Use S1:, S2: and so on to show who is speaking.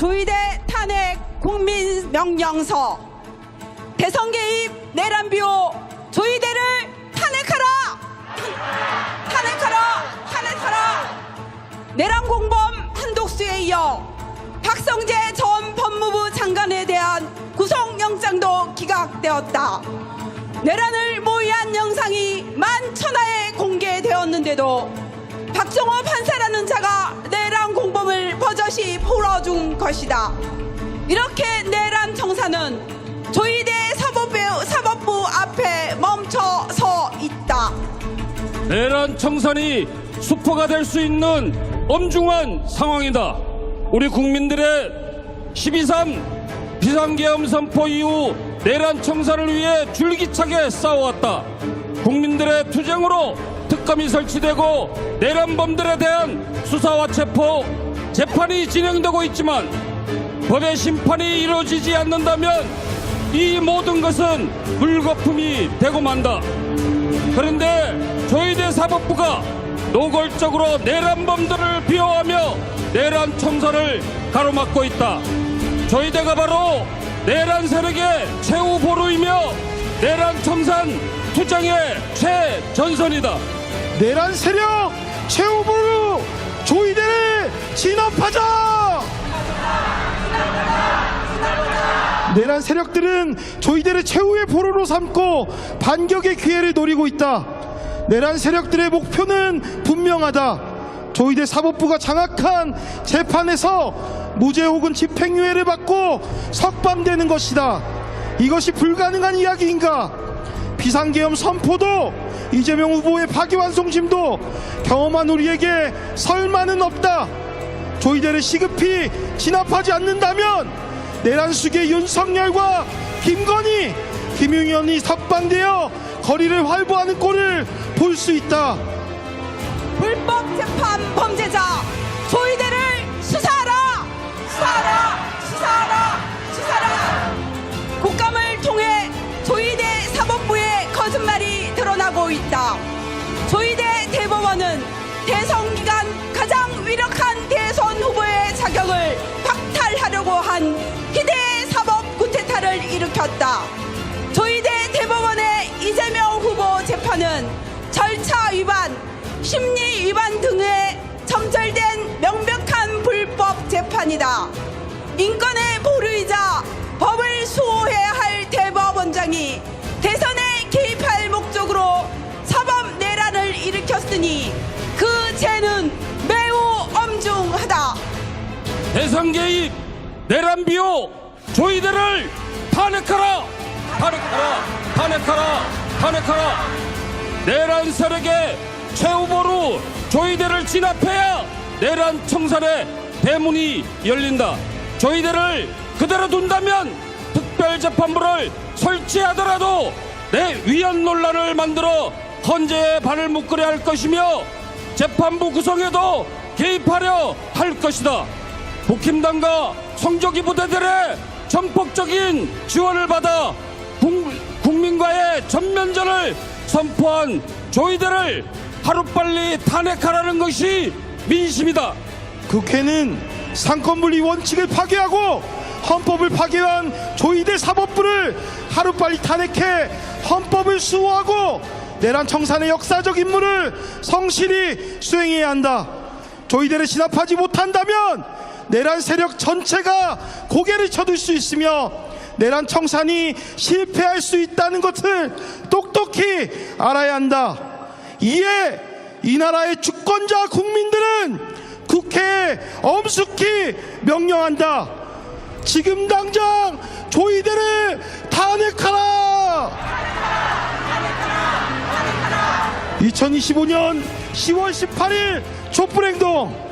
S1: 조의대 탄핵 국민 명령서. 대선 개입 내란 비호 조의대를 탄핵하라! 탄핵하라! 탄핵하라! 내란 공범 한독수에 이어 박성재 전 법무부 장관에 대한 구속영장도 기각되었다. 내란을 모의한 영상이 만천하에 공개되었는데도 박정호 판사라는 자가 내란 공범을 버젓이 풀어준 것이다. 이렇게 내란 청사는 조의대 사법부, 사법부 앞에 멈춰 서 있다.
S2: 내란 청산이 수포가 될 수 있는 엄중한 상황이다. 우리 국민들의 12.3 비상계엄 선포 이후 내란 청산을 위해 줄기차게 싸워왔다. 국민들의 투쟁으로 특검이 설치되고 내란범들에 대한 수사와 체포, 재판이 진행되고 있지만 법의 심판이 이루어지지 않는다면 이 모든 것은 물거품이 되고 만다. 그런데 조의대 사법부가 노골적으로 내란범들을 비호하며 내란 청산을 가로막고 있다. 조의대가 바로 내란 세력의 최후 보루이며 내란 청산 투쟁의 최전선이다.
S3: 내란 세력 최후보루 조이대를 진압하자! 내란 세력들은 조이대를 최후의 보루로 삼고 반격의 기회를 노리고 있다. 내란 세력들의 목표는 분명하다. 조이대 사법부가 장악한 재판에서 무죄 혹은 집행유예를 받고 석방되는 것이다. 이것이 불가능한 이야기인가? 비상계엄 선포도 이재명 후보의 파기환송심도 경험한 우리에게 설마는 없다. 조이대를 시급히 진압하지 않는다면 내란 수의 윤석열과 김건희, 김용현이 석방되어 거리를 활보하는 꼴을 볼 수 있다.
S1: 불법 재판 범죄자 조이대 대선 기간 가장 위력한 대선 후보의 자격을 박탈하려고 한 희대 사법 구태타를 일으켰다 조이대 대법원의 이재명 후보 재판은 절차 위반, 심리 위반 등에 점철된 명백한 불법 재판이다. 인권의 보루이자 법을 수호해야 할 대법원장이 대선에 개입할 목적으로 사법 내란을 일으켰으니
S2: 대선 개입, 내란 비호, 조이대를 탄핵하라! 탄핵하라! 탄핵하라! 탄핵하라! 내란 세력의 최후보로 조이대를 진압해야 내란 청산의 대문이 열린다. 조이대를 그대로 둔다면 특별재판부를 설치하더라도 내 위헌 논란을 만들어 헌재에 발을 묶으려 할 것이며 재판부 구성에도 개입하려 할 것이다. 국힘당과 성조기 부대들의 전폭적인 지원을 받아 국- 국민과의 전면전을 선포한 조이대를 하루빨리 탄핵하라는 것이 민심이다.
S3: 국회는 상권분리 원칙을 파괴하고 헌법을 파괴한 조이대 사법부를 하루빨리 탄핵해 헌법을 수호하고 내란 청산의 역사적 임무를 성실히 수행해야 한다. 조이대를 진압하지 못한다면 내란 세력 전체가 고개를 쳐들 수 있으며 내란 청산이 실패할 수 있다는 것을 똑똑히 알아야 한다. 이에 이 나라의 주권자 국민들은 국회에 엄숙히 명령한다. 지금 당장 조이대를 탄핵하라! 2025년 10월 18일 촛불행동